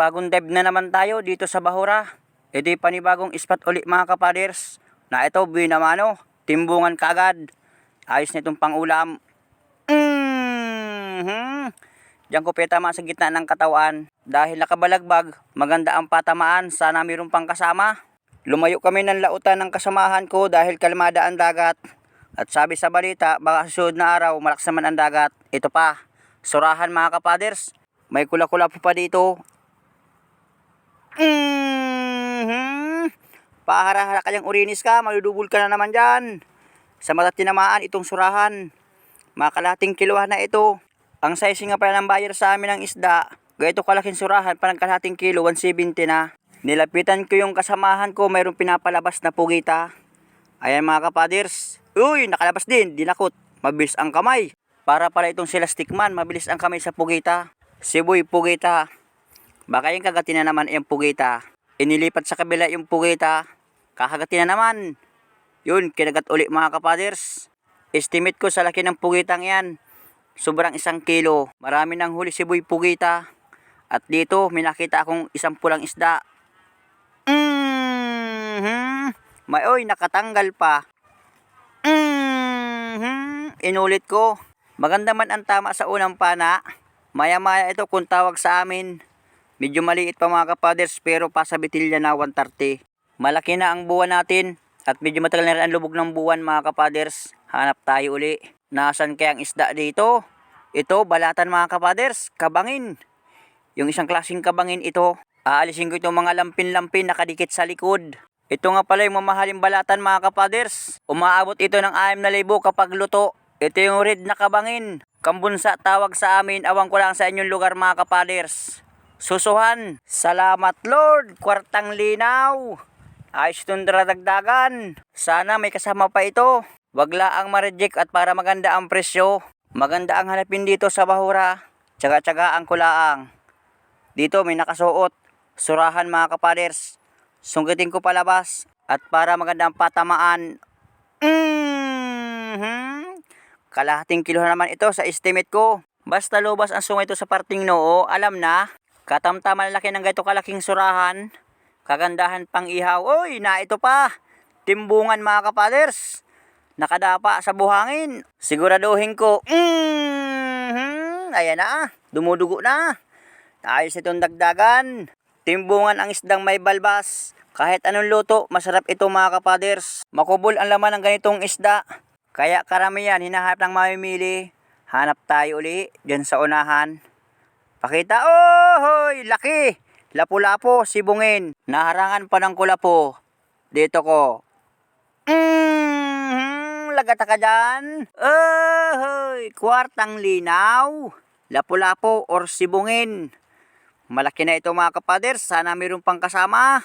Panibagong dive na naman tayo dito sa Bahura. Di panibagong spot uli mga kapaders. Na ito, binamano, timbungan kaagad. Ayos na itong pangulam. Mm-hmm. Diyan ko petama sa gitna ng katawan. Dahil nakabalagbag, maganda ang patamaan. Sana mayroon pang kasama. Lumayo kami ng lautan ng kasamahan ko dahil kalmada ang dagat. At sabi sa balita, baka susunod na araw, malakas naman ang dagat. Ito pa, surahan mga kapaders. May kula-kula pa dito. Mhm. Pahara-hara ka urinis ka, maludubol ka na naman dyan. Sa mata tinamaan itong surahan. Mga kalating kiluhan na ito. Ang size nga pala ng buyer sa amin ng isda, ganito kalaking surahan, parang kalating kilo, 170 na. Nilapitan ko yung kasamahan ko, mayroong pinapalabas na pugita. Ayan mga kapaders. Uy, nakalabas din, dinakot. Mabilis ang kamay. Para pala itong sila stickman, mabilis ang kamay sa pugita. Siboy pugita. Baka yung kagatin na naman yung pugita. Inilipat sa kabila yung pugita. Kakagatin na naman. Yun, kinagat uli mga kapaders. Estimate ko sa laki ng pugitang yan. Sobrang isang kilo. Marami ng huli siboy pugita. At dito, may nakita akong isang pulang isda. Mhm. May oy, nakatanggal pa. Mhm. Inulit ko. Maganda man ang tama sa unang pana. Maya-maya ito kung tawag sa amin. Medyo maliit pa mga kapaders pero pa sa bitilya na 130. Malaki na ang buwan natin at medyo matagal na rin ang lubog ng buwan mga kapaders. Hanap tayo uli. Nasaan kaya ang isda dito? Ito, balatan mga kapaders, kabangin. Yung isang klaseng kabangin ito, aalisin ko itong mga lampin-lampin nakadikit sa likod. Ito nga pala yung mamahaling balatan mga kapaders. Umaabot ito ng 6,000 kapag luto. Ito yung red na kabangin. Kambunsa tawag sa amin, awang ko lang sa inyong lugar mga kapaders. Susuhan. Salamat Lord, kwartang linaw. Ayos itong dagdagan. Sana may kasama pa ito. Wag laang ma-reject at para maganda ang presyo. Maganda ang hanapin dito sa Bahura. Tsaga-tsagaan ko laang. Dito may nakasuot. Surahan mga kapaders. Sungkitin ko palabas. At para maganda ang patamaan. Mhm. Kalahating kilo na naman ito sa estimate ko. Basta lubas ang sungay ito sa parting noo, alam na. Katamtaman laki ng gaito kalaking surahan. Kagandahan pang ihaw. Oy, na ito pa. Timbungan mga kapaders. Nakadapa sa buhangin. Siguraduhin ko. Mhm. Ayan na. Dumudugo na. Ayos itong dagdagan. Timbungan ang isdang may balbas. Kahit anong luto, masarap ito mga kapaders. Makubol ang laman ng ganitong isda. Kaya karamihan hinahanap ng mamimili. Hanap tayo uli dyan sa unahan. Pakita, oh, hoy, laki. Lapu-lapo, sibungin. Naharangan pa ng kulapo. Dito ko. Mm, lagata ka dyan. Oh, hoy, kwartang linaw. Lapu-lapo or sibungin. Malaki na ito mga kapaders. Sana mayroon pang kasama.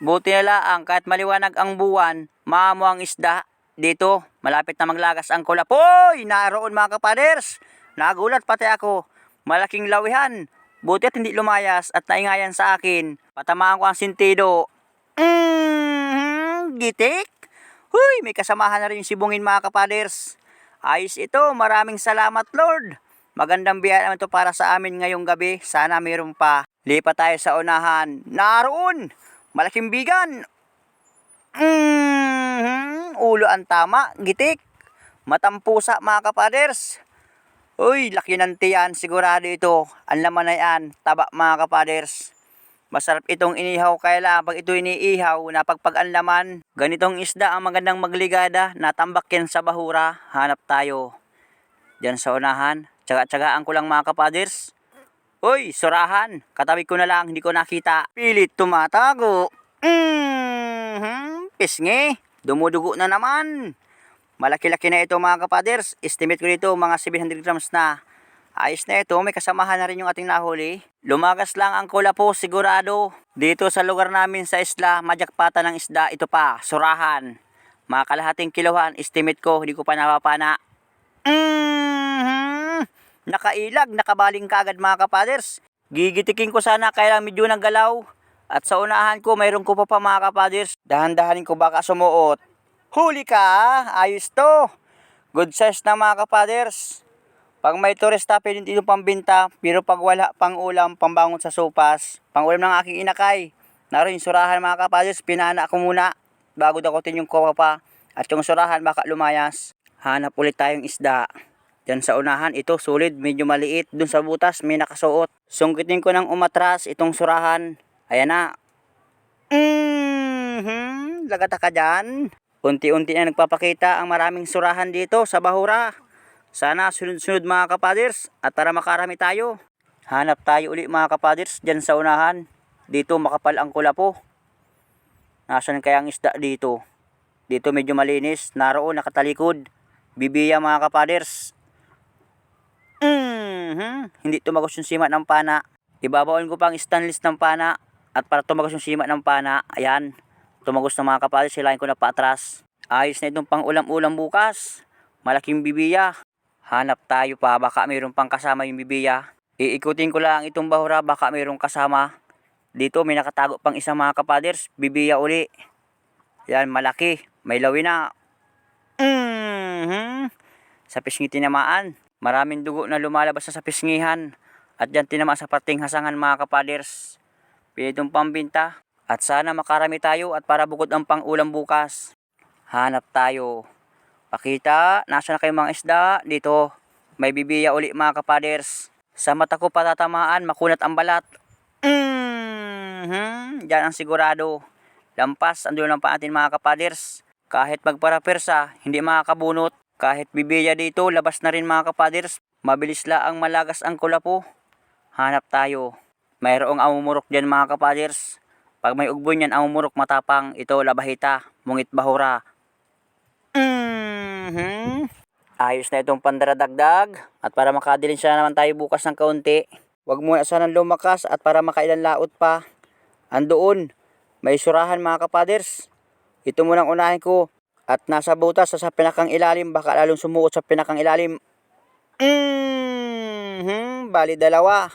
Buti na lang kahit maliwanag ang buwan, maamo ang isda. Dito, malapit na maglagas ang kulapoy. Naroon mga kapaders. Nagulat pati ako. Malaking lawihan. Buti at hindi lumayas at naingayan sa akin. Patamaan ko ang sintido. Mm, gitik. Huy, may kasamahan na rin yung sibungin mga kapaders. Ayos ito. Maraming salamat Lord. Magandang biyaya naman ito para sa amin ngayong gabi. Sana mayroon pa. Lipat tayo sa unahan. Naroon! Malaking bigan! Mhm, ulo ang tama, gitik. Matampusa mga kapaders. Uy, laki ng tiyan, sigurado ito. Ang laman na yan, taba mga kapaders. Masarap itong inihaw kaya lang pag ito iniihaw, napagpag ang laman. Ganitong isda ang magandang magligada, natambak yan sa bahura. Hanap tayo. Diyan sa unahan. Tsaga-tsagaan ko lang mga kapaders. Uy, surahan. Katabi ko na lang, hindi ko nakita. Pilit tumatago. Mhm, pisngi. Dumudugo na naman. Malaki-laki na ito mga kapaders. Estimate ko dito mga 700 grams na. Ayos na ito, may kasamahan na rin yung ating nahuli. Lumagas lang ang kula po, sigurado. Dito sa lugar namin sa isla, majakpata ng isda, ito pa, surahan. Mga kalahating kilohan, estimate ko, hindi ko pa napapana. Mhm. Nakailag, nakabaling kagad mga kapaders. Gigitikin ko sana kaya medyo naggalaw. At sa unahan ko, mayroon ko pa pa mga kapaders. Dahan-dahanin ko baka sumuot. Huli ka, ayos to. Good size na mga kapaders. Pag may turista, pwede dito pambinta. Pero pag wala, pang ulam, pambangon sa sopas. Pang ulam ng aking inakay. Naroon yung surahan mga kapaders, pinana ko muna. Bago dakotin yung kowa pa. At yung surahan, baka lumayas. Hanap ulit tayong isda. Diyan sa unahan, ito solid, medyo maliit. Dun sa butas, may nakasuot. Sungkitin ko ng umatras itong surahan. Ayan na. Mm-hmm. Lagata ka dyan. Unti-unti na nagpapakita ang maraming surahan dito sa Bahura. Sana sunod-sunod mga kapaders at para makarami tayo. Hanap tayo uli mga kapaders dyan sa unahan. Dito makapal ang kulapo. Nasaan kaya ang isda dito? Dito medyo malinis. Naroon nakatalikod. Bibiya mga kapaders. Mhm. Hindi tumagos yung sima ng pana. Ibabaon ko pa ang stainless ng pana. At para tumagos yung sima ng pana, ayan. Tumagos na mga kapaders, silahin ko na paatras. Ayos na itong pang ulam-ulam bukas. Malaking bibiya. Hanap tayo pa, baka mayroon pang kasama yung bibiya. Iikutin ko lang itong bahura, baka mayroong kasama. Dito may nakatago pang isang mga kapaders, bibiya uli. Yan, malaki. May lawi na. Mhm. Sa pisngi tinamaan. Maraming dugo na lumalabas sa pisngihan. At dyan tinamaan sa parting hasangan mga kapaders. Pwede itong pambinta. At sana makarami tayo at para bukod ang pang-ulam bukas. Hanap tayo. Pakita, nasa na kayong mga isda? Dito, may bibiya uli mga kapaders. Sa mata ko patatamaan, makunat ang balat. Mhm, Diyan ang sigurado. Lampas, andun lang pa atin mga kapaders. Kahit magparapersa, hindi makakabunot. Kahit bibiya dito, labas na rin mga kapaders. Mabilis lang malagas ang kulapo. Hanap tayo. Mayroong amumurok dyan mga kapaders. Pag may ugbo niyan, amumurok matapang. Ito, labahita, mungit bahura. Mhm. Ayos na itong pandaradagdag. At para makadilin siya naman tayo bukas ng kaunti. Huwag muna sanang lumakas at para makailan laot pa. Andoon, may surahan mga kapaders. Ito munang unahin ko. At nasa butas sa pinakang ilalim, baka lalong sumuot sa pinakang ilalim. Mhm, bali dalawa.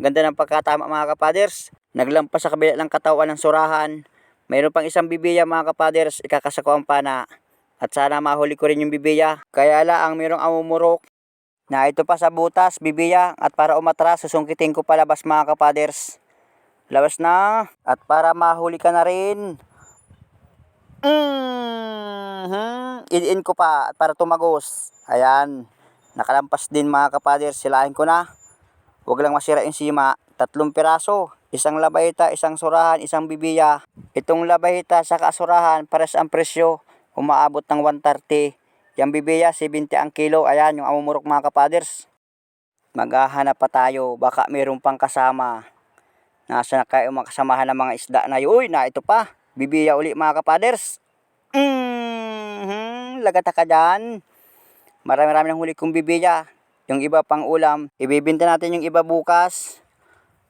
Ganda ng pagkatama mga kapaders. Naglampas sa kabila ng katawan ng surahan. Mayroon pang isang bibiya mga kapaders, ikakasako ang pana. At sana mahuli ko rin yung bibiya. Kaya lang mayroong amumurok. Na ito pa sa butas, bibiya. At para umatras, susungkitin ko palabas mga kapaders. Labas na. At para mahuli ka na rin. Mhm. In-in ko pa at para tumagos. Ayan. Nakalampas din mga kapaders. Silahin ko na. Huwag lang masira yung sima. Tatlong piraso. Isang labayita, isang surahan, isang bibiya. Itong labayita sa kasurahan, pares ang presyo. Umaabot ng 130. Yung bibiya, 70 ang kilo. Ayan, yung amumurok mga kapaders. Maghahanap pa tayo. Baka mayroon pang kasama. Nasa na kayo mga kasamahan ng mga isda na yun. Uy, na ito pa. Bibiya uli mga kapaders. Mhm, lagata ka dyan. Marami-rami ng huli kong bibiya. Yung iba pang ulam. Ibibinta natin yung iba bukas.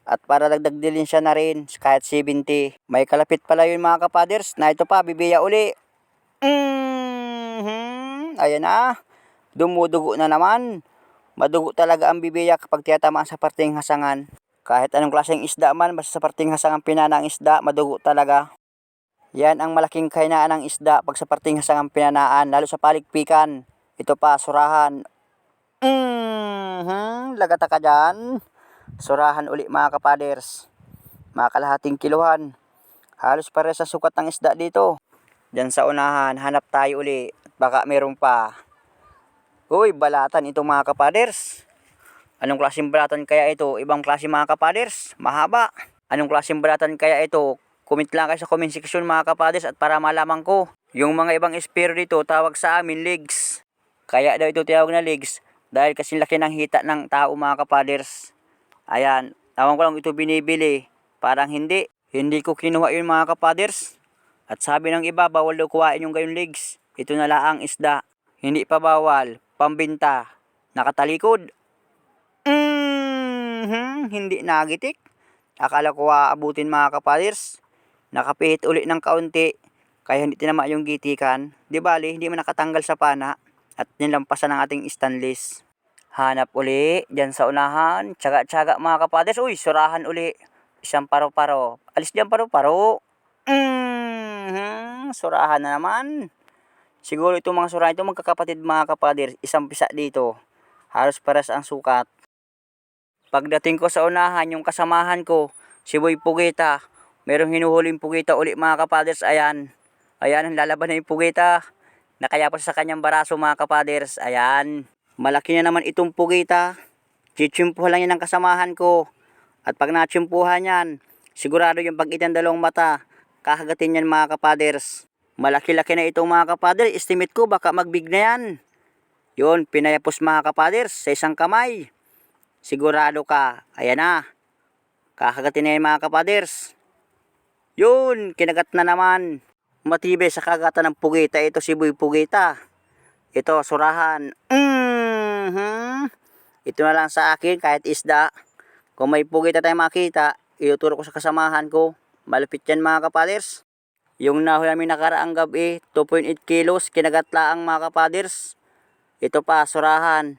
At para dagdag din siya na rin, kahit 70. May kalapit pala yun mga kapaders. Na ito pa, bibiya uli. Mhm, ayan na. Dumudugo na naman. Madugo talaga ang bibiya kapag tiyatamaan sa parting hasangan. Kahit anong klaseng isda man, basta sa parting hasangan pinana ang isda, madugo talaga. Yan ang malaking kainaan ng isda pag sa parting hasangan pinanaan, lalo sa paligpikan. Ito pa, surahan. Mhm, lagata ka dyan. Surahan uli mga kapaders. Mga kalahating kiluhan. Halos pare sa sukat ng isda dito. Diyan sa unahan, hanap tayo uli. Baka meron pa. Uy, balatan itong mga kapaders. Anong klaseng balatan kaya ito? Ibang klase mga kapaders. Mahaba. Anong klaseng balatan kaya ito? Comment lang kayo sa comment section mga kapaders at para malaman ko. Yung mga ibang espero dito tawag sa amin legs. Kaya daw ito tawag na legs dahil kasi laki ng hita ng tao mga kapaders. Ayan, tawag ko lang ito binibili. Parang hindi. Hindi ko kinuha yun mga kapaders. At sabi ng iba, bawal daw kuhain yung gayong legs. Ito na lang ang isda. Hindi pa bawal. Pambinta. Nakatalikod. Mhm, hindi nagitik. Akala ko aabutin mga kapaders. Nakapihit uli ng kaunti. Kaya hindi tinama yung gitikan. Di bali, hindi man nakatanggal sa pana. At nilampasan ng ating stainless. Hanap uli, dyan sa unahan. Tsaga-tsaga mga kapaders. Uy, surahan uli. Isang paro-paro. Alis dyan paro-paro. Mhm, surahan na naman. Siguro itong mga surahan ito magkakapatid mga kapaders. Isang pisa dito. Halos pares ang sukat. Pagdating ko sa unahan, yung kasamahan ko, si Boy Pugita, merong hinuhuling Pugita uli mga kapaders, ayan. Ayan, lalaban na yung Pugita. Nakayapos sa kanyang baraso mga kapaders, ayan. Malaki na naman itong Pugita. Chichimpuhan lang yan ng kasamahan ko. At pag nachimpuhan yan, sigurado yung pag ng dalawang mata, kakagatin yan mga kapaders. Malaki-laki na itong mga kapaders, estimate ko baka magbig na yan. Yun, pinayapos mga kapaders sa isang kamay. Sigurado ka, ayan na. Kakagatin na yan mga kapaders. Yun, kinagat na naman. Matibay sa kagatan ng pugita, ito si Boy Pugita. Ito, surahan. Mhm. Ito na lang sa akin, kahit isda. Kung may pugita tayo makita, ituturo ko sa kasamahan ko. Malapit yan mga kapaders. Yung nahuli namin nakaraang gabi, 2.8 kilos, kinagat laang mga kapaders. Ito pa, surahan.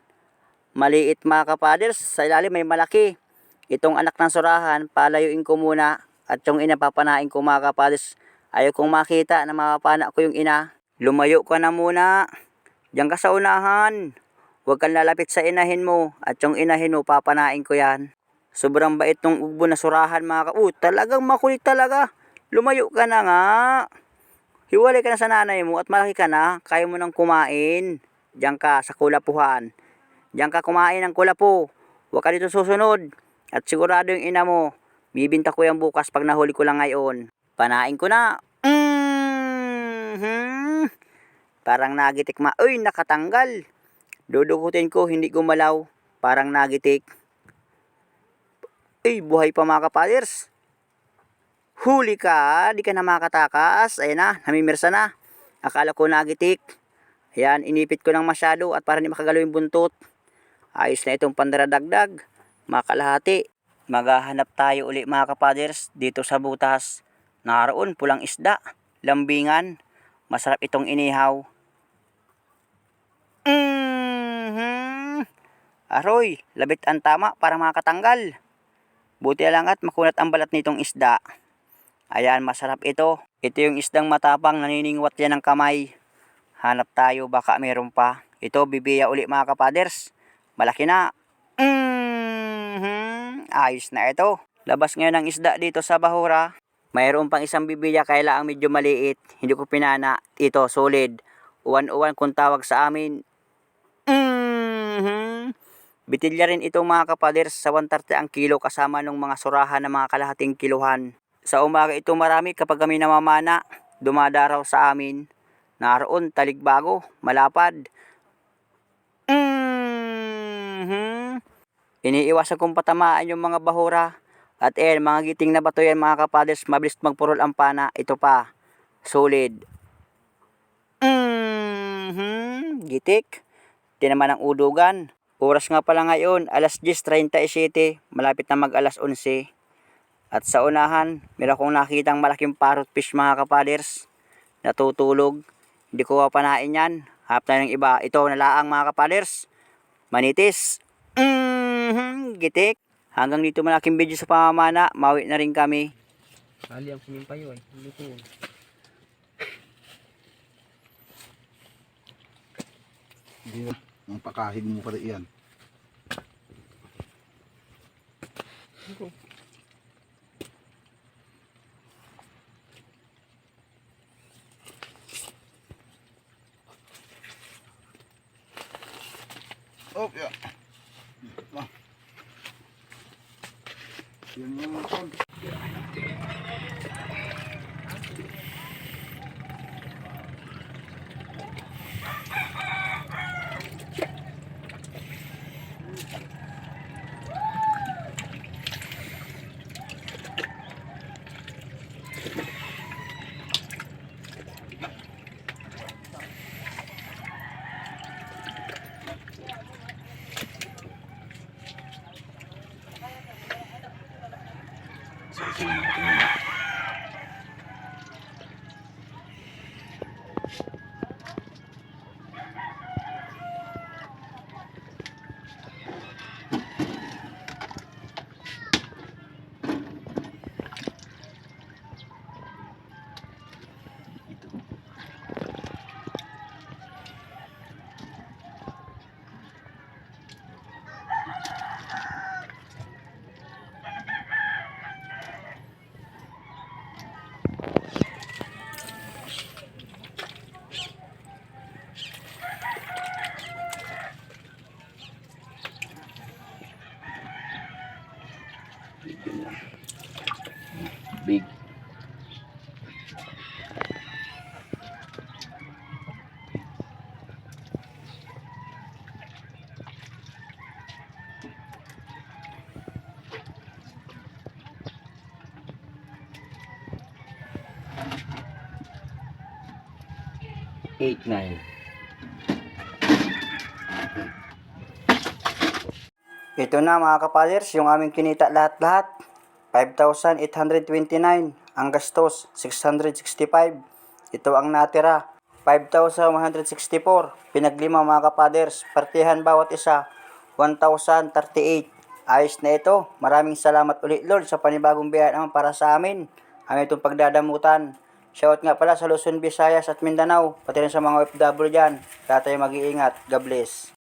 Maliit mga kapaders, sa ilalim may malaki. Itong anak ng surahan, palayuin ko muna. At yung ina, papanain ko mga kapaders. Ayaw kong makita na mapapana ko yung ina. Lumayo ka na muna. Diyan ka sa unahan. Huwag kang lalapit sa inahin mo. At yung inahin mo, papanain ko yan. Sobrang bait ng ugbo na surahan mga ka... Uh, talagang makulit talaga. Lumayo ka na nga. Hiwalay ka na sa nanay mo at malaki ka na. Kaya mo nang kumain. Diyan ka sa kulapuhan. Diyan ka kumain ng kulapo. Huwag ka dito susunod. At sigurado yung ina mo. Bibinta ko yan bukas pag nahuli ko lang ngayon. Panain ko na. Mhm. Parang nagitik ma. Uy, nakatanggal. Dudukutin ko, hindi gumalaw. Parang nagitik. Uy, buhay pa mga kapaders. Huli ka, di ka na makatakas. Ayan na, namimirsa na. Akala ko nagitik. Ayan, inipit ko ng masyado at para hindi makagalaw yung buntot. Ayos na itong pandaradagdag. Makalahati. Maghahanap tayo uli mga kapaders dito sa butas. Naroon pulang isda, lambingan. Masarap itong inihaw. Mhm. Aroy, labit ang tama para makatanggal. Buti lang at makunat ang balat nitong isda. Ayan, masarap ito. Ito yung isdang matapang, naniningwat yan ng kamay. Hanap tayo, baka meron pa. Ito, bibiya uli mga kapaders. Malaki na. Mhm. Ayos na ito. Labas ngayon ang isda dito sa Bahura. Mayroon pang isang bibiya kailangan medyo maliit. Hindi ko pinana. Ito, solid. Uwan-uwan kung tawag sa amin. Bitilya rin itong mga kapaders sa 130 ang kilo kasama ng mga surahan ng mga kalahating kiluhan. Sa umaga ito marami kapag kami namamana, dumadaraw sa amin. Naroon, taligbago, malapad. Mhm. Iniiwasan kong patamaan yung mga bahura. At eh, mga giting na bato yan mga kapaders, mabilis magpurol ang pana. Ito pa, solid. Mhm. Gitik. Ito naman ang udugan. Oras nga pala ngayon, alas 10.37, malapit na mag alas 11. At sa unahan, meron kong nakitang malaking parrot fish mga kapaders. Natutulog. Hindi ko papanain yan. Hap na ng iba. Ito nalaang mga kapaders. Manitis. Mhm, gitik. Hanggang dito malaking video sa pamamana. Mawi na rin kami. Kali ang sumimpayo ay. Hindi ko. Hindi na. Ang pakahin mo pa rin yan. Oh, yeah. Ah. Yan yung mga 9. Ito na mga kapaders, yung aming kinita lahat-lahat. 5,829. Ang gastos, 665. Ito ang natira, 5,164. Pinaglima mga kapaders, partihan bawat isa, 1,038. Ayos na ito. Maraming salamat ulit Lord sa panibagong biyaya naman para sa amin. Ang itong pagdadamutan. Shout nga pala sa Luzon, Visayas at Mindanao, pati rin sa mga OFW dyan. Kaya tayo mag-iingat. God bless.